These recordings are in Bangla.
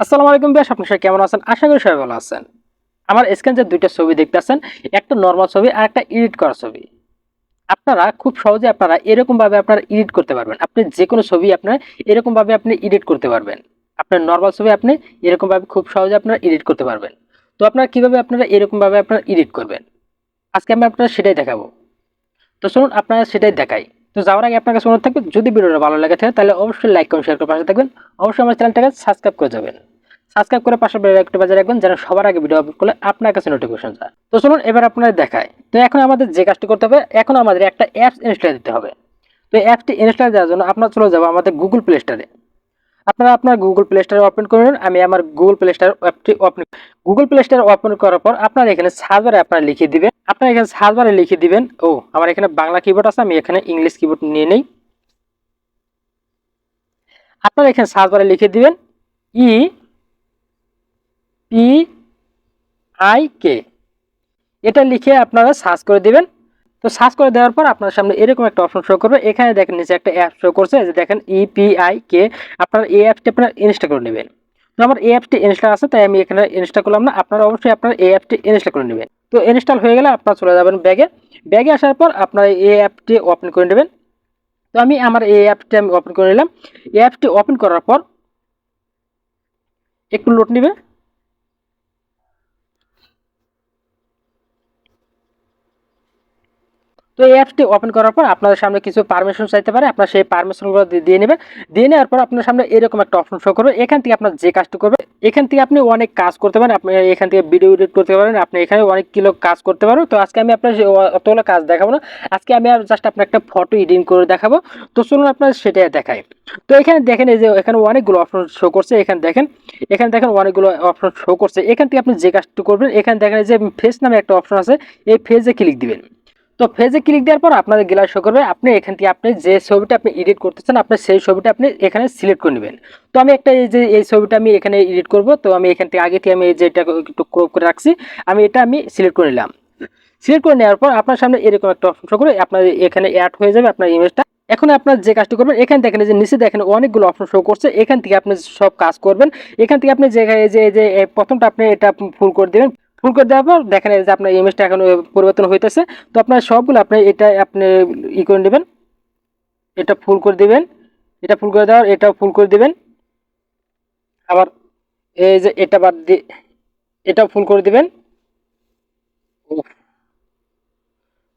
আসসালামু আলাইকুম বেশ আপনার সবাই কেমন আছেন? আশা করি সবাই ভালো আছেন। আমার স্ক্রিন যে দুইটা ছবি দেখতেছেন একটা নর্মাল ছবি আর একটা এডিট করা ছবি। আপনারা খুব সহজে আপনারা এরকম ভাবে আপনারা এডিট করতে পারবেন। আপনি যে কোনো ছবি আপনার এরকম ভাবে আপনি এডিট করতে পারবেন। আপনার নর্মাল ছবি আপনি এরকম ভাবে খুব সহজে আপনারা এডিট করতে পারবেন। তো আপনারা কীভাবে আপনারা এরকম ভাবে আপনারা এডিট করবেন? আজকে আমি আপনারা সেটাই দেখাবো। তো শুনুন আপনারা সেটাই দেখাই। তো যাওয়ার আগে আপনার কাছে অনুরোধ থাকবে, যদি ভিডিওটা ভালো লাগে থাকে, তাহলে অবশ্যই লাইক কমেন্ট শেয়ার করে পাশে থাকবেন। অবশ্যই আমার চ্যানেলটাকে সাবস্ক্রাইব করে যাবেন। সাবস্ক্রাইব করে পাশে একটা বাজার রাখবেন যেন সবার আগে ভিডিও আপলোড করলে আপনার কাছে নোটিফিকেশন যায়। তো চলুন এবার আপনাদের দেখায় তো এখন আমাদের যে কাজটি করতে হবে, এখন আমাদের একটা অ্যাপস ইনস্টল দিতে হবে। তো অ্যাপসটি ইনস্টল দেওয়ার জন্য আপনার চলে যাব আমাদের গুগল প্লে স্টোরে আপনারা আপনার গুগল প্লে স্টোরে ওপেন করে নিন। আমি আমার গুগল প্লে স্টোর অ্যাপটি open Google Play Store open করার পর আপনার এখানে সার্চ বারে আপনারা লিখে দিবেন। আপনার এখানে সার্চ বারে লিখে দিবেন, ও, আমার এখানে বাংলা কিবোর্ড আছে, আমি এখানে ইংলিশ কিবোর্ড নিয়ে নেই। আপনারা এখানে সার্চ বারে লিখে দিবেন ই পি আই কে এটা লিখে আপনারা সার্চ করে দিবেন। তো সার্চ করে দেওয়ার পর আপনার সামনে এরকম একটা অপশন শো করবে। এখানে দেখেন নিচে একটা অ্যাপ শো করছে যে দেখেন E ইপিআই কে আপনার এই অ্যাপটি আপনার ইনস্টল করে নেবেন। তো আমার এই অ্যাপটি ইনস্টল আছে, তাই আমি এখানে ইনস্টল করলাম না। আপনারা অবশ্যই আপনার এই অ্যাপটি ইনস্টল করে নেবেন। তো ইনস্টল হয়ে গেলে আপনারা চলে যাবেন ব্যাগে। ব্যাগে আসার পর আপনারা এই অ্যাপটি ওপেন করে নেবেন। তো আমি আমার এই অ্যাপটি আমি ওপেন করে নিলাম। এই অ্যাপটি ওপেন করার পর একটু লোড নেবে। তো এই অ্যাপটি ওপেন করার পর আপনাদের সামনে কিছু পারমিশন চাইতে পারে, আপনার সেই পারমিশনগুলো দিয়ে নেবেন। দিয়ে নেওয়ার পর আপনার সামনে এরকম একটা অপশন শো করবে। এখান থেকে আপনার যে কাজটি করবে এখান থেকে আপনি অনেক কাজ করতে পারেন। আপনি এখান থেকে ভিডিও এডিট করতে পারেন। আপনি এখানে অনেক কিলো কাজ করতে পারেন তো আজকে আমি আপনার অতগুলো কাজ দেখাবো না। আজকে আমি আর জাস্ট আপনার একটা ফটো এডিট করে দেখাবো। তো চলুন আপনার সেটাই দেখাই। তো এখানে দেখেন এই যে, এখানে অনেকগুলো অপশন শো করছে। এখানে দেখেন এখানে দেখেন অনেকগুলো অপশন শো করছে। এখান থেকে আপনি যে কাজটি করবেন, এখানে দেখেন যে ফেস নামে একটা অপশন আছে। এই ফেজে ক্লিক দিবেন। তো ফেজে ক্লিক দেওয়ার পর আপনাদের গ্লাস শো করবে। আপনি এখান থেকে আপনি যে ছবিটা আপনি এডিট করতে চান, আপনি সেই ছবিটা আপনি এখানে সিলেক্ট করে নেবেন। তো আমি একটা এই যে, এই ছবিটা আমি এখানে এডিট করব। তো আমি এখান থেকে আগে থেকে আমি যে এটা একটু ক্রপ করে রাখছি। আমি এটা আমি সিলেক্ট করে নিলাম। সিলেক্ট করে নেওয়ার পর আপনার সামনে এরকম একটা অপশন করে আপনার এখানে অ্যাড হয়ে যাবে আপনার ইমেজটা এখন আপনার যে কাজটি করবেন, এখান এই যে নিচে দেখেন অনেকগুলো অপশন শো করছে। এখান থেকে আপনি সব কাজ করবেন। এখান থেকে আপনি যে যে প্রথমটা আপনি এটা ফুল করে দেবেন। ফুল করে দেওয়ার পর দেখেন যে আপনার ইমেজটা এখন পরিবর্তন হইতেছে। তো আপনার সবগুলো আপনি এটা আপনি ই করে নেবেন। এটা ফুল করে দিবেন। এটা ফুল করে দেওয়ার এটা ফুল করে দিবেন। আবার এই যে এটা বাদ দিয়ে এটাও ফুল করে দিবেন।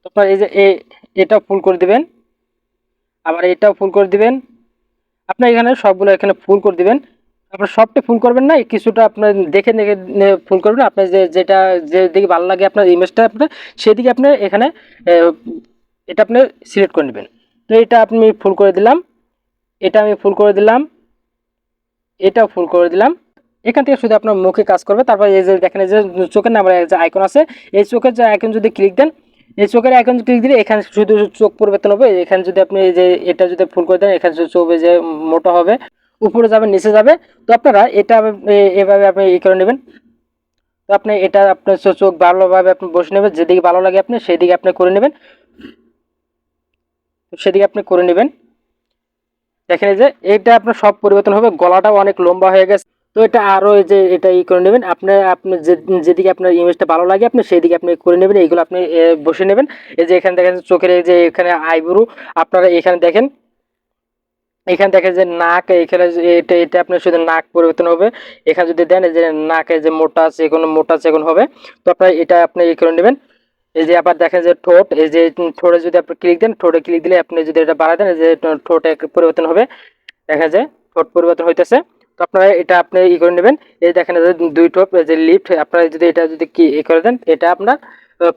আপনার এই যে এ- এটা ফুল করে দিবেন। আবার এটাও ফুল করে দিবেন। আপনার এখানে সবগুলো এখানে ফুল করে দিবেন। আপনার সবটা ফুল করবেন না কিছুটা আপনার দেখে দেখে ফুল করবেন আপনার যে, যেটা যেদিকে ভালো লাগে আপনার ইমেজটা আপনার, সেদিকে আপনি এখানে এটা আপনি সিলেক্ট করে নেবেন। তো এটা আপনি ফুল করে দিলাম, এটা আমি ফুল করে দিলাম, এটাও ফুল করে দিলাম। এখান থেকে শুধু আপনার মুখে কাজ করবে। তারপর এই যে দেখেন যে চোখের নাম্বার যে আইকন আছে, এই চোখের যে আইকন যদি ক্লিক দেন, এই চোখের আইকন ক্লিক দিলে এখানে শুধু চোখ পরিবর্তন হবে। এখানে যদি আপনি যে এটা যদি ফুল করে দেন, এখানে চোখ যে মোটা হবে। উপরে যাবে, নিচে যাবে। তো আপনারা এটা এভাবে আপনি ই করে নেবেন। তো আপনি এটা আপনার চোখ ভালোভাবে আপনি বসে নেবেন। যেদিকে ভালো লাগে আপনি সেদিকে আপনি করে নেবেন। সেদিকে আপনি করে নেবেন। দেখেন যে এটা আপনার সব পরিবর্তন হবে। গলাটাও অনেক লম্বা হয়ে গেছে। তো এটা আরও এই যে, এটা ই করে নেবেন। আপনি আপনি যেদিকে আপনার ইমেজটা ভালো লাগে আপনি সেই দিকে আপনি করে নেবেন। এইগুলো আপনি বসে নেবেন। এই যে এখানে দেখেন, চোখের এই যে এখানে আইব্রু, আপনারা এখানে দেখেন। এখানে দেখেন যে নাক এখানে এটা এটা আপনার শুধু নাক পরিবর্তন হবে। এখানে যদি দেন যে নাকে যে মোটা আছে কোনো মোটা আছে, এখন হবে। তো আপনার এটা আপনি ই করে নেবেন। এই যে আবার দেখেন যে ঠোঁট, এই যে ঠোঁটে যদি আপনি ক্লিক দেন, ঠোঁটে ক্লিক দিলে আপনি যদি এটা বাড়ায় দেন যে ঠোঁটে পরিবর্তন হবে। দেখা যায় ঠোঁট পরিবর্তন হইতেছে। তো আপনারা এটা আপনি ই করে নেবেন। এই দেখেন যে দুই ঠোঁট যে লিফট আপনারা যদি এটা যদি কি ই করে দেন, এটা আপনার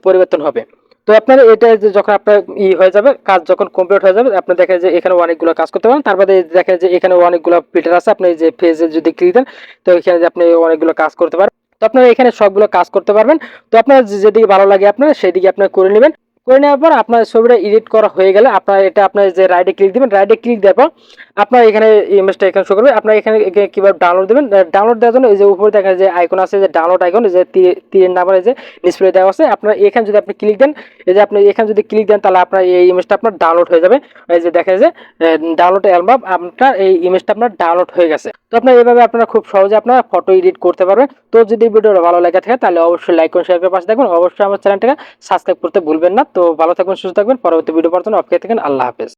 পরিবর্তন হবে। তো আপনার এটা যে যখন আপনার ই হয়ে যাবে, কাজ যখন কমপ্লিট হয়ে যাবে, আপনি দেখেন যে এখানে অনেকগুলো কাজ করতে পারেন। তারপরে দেখেন যে এখানে অনেকগুলো ফিল্টার আছে, আপনি যে ফেজে যদি ক্লিক দেন, তো এখানে যে আপনি অনেকগুলো কাজ করতে পারেন তো আপনারা এখানে সবগুলো কাজ করতে পারবেন। তো আপনার যেদিকে ভালো লাগে আপনার, সেদিকে আপনার করে নেবেন। করে নেওয়ার পর আপনার ছবিটা এডিট করা হয়ে গেলে আপনার এটা আপনার যে রাইডে ক্লিক দিবেন রাইডে ক্লিক দেওয়ার পর আপনার এখানে ইমেজটা এখানে শো করবে। আপনার এখানে কীভাবে ডাউনলোড দেবেন? ডাউনলোড দেওয়ার জন্য এই যে উপরে দেখা যে আইকন আছে, যে ডাউনলোড আইকন যে তীর- তীরের নাম্বার যে ডিসপ্লে দেওয়া আছে, আপনার এখানে যদি আপনি ক্লিক দেন, এই যে আপনি এখানে যদি ক্লিক দেন, তাহলে আপনার এই ইমেজটা আপনার ডাউনলোড হয়ে যাবে। এই যে দেখা যে ডাউনলোড অ্যালবাম আপনার এই ইমেজটা আপনার ডাউনলোড হয়ে গেছে। আপনার এভাবে আপনারা খুব সহজে আপনারা ফটো এডিট করতে পারবেন। তো যদি ভিডিওটা ভালো লাগে থাকে, তাহলে অবশ্যই লাইক করুন শেয়ার করে পাশে থাকবেন। অবশ্যই আমার চ্যানেলটাকে সাবস্ক্রাইব করতে ভুলবেন না। তো ভালো থাকবেন, সুস্থ থাকবেন। পরবর্তী ভিডিও পর্যন্ত অপেক্ষা থাকেন। আল্লাহ হাফেজ।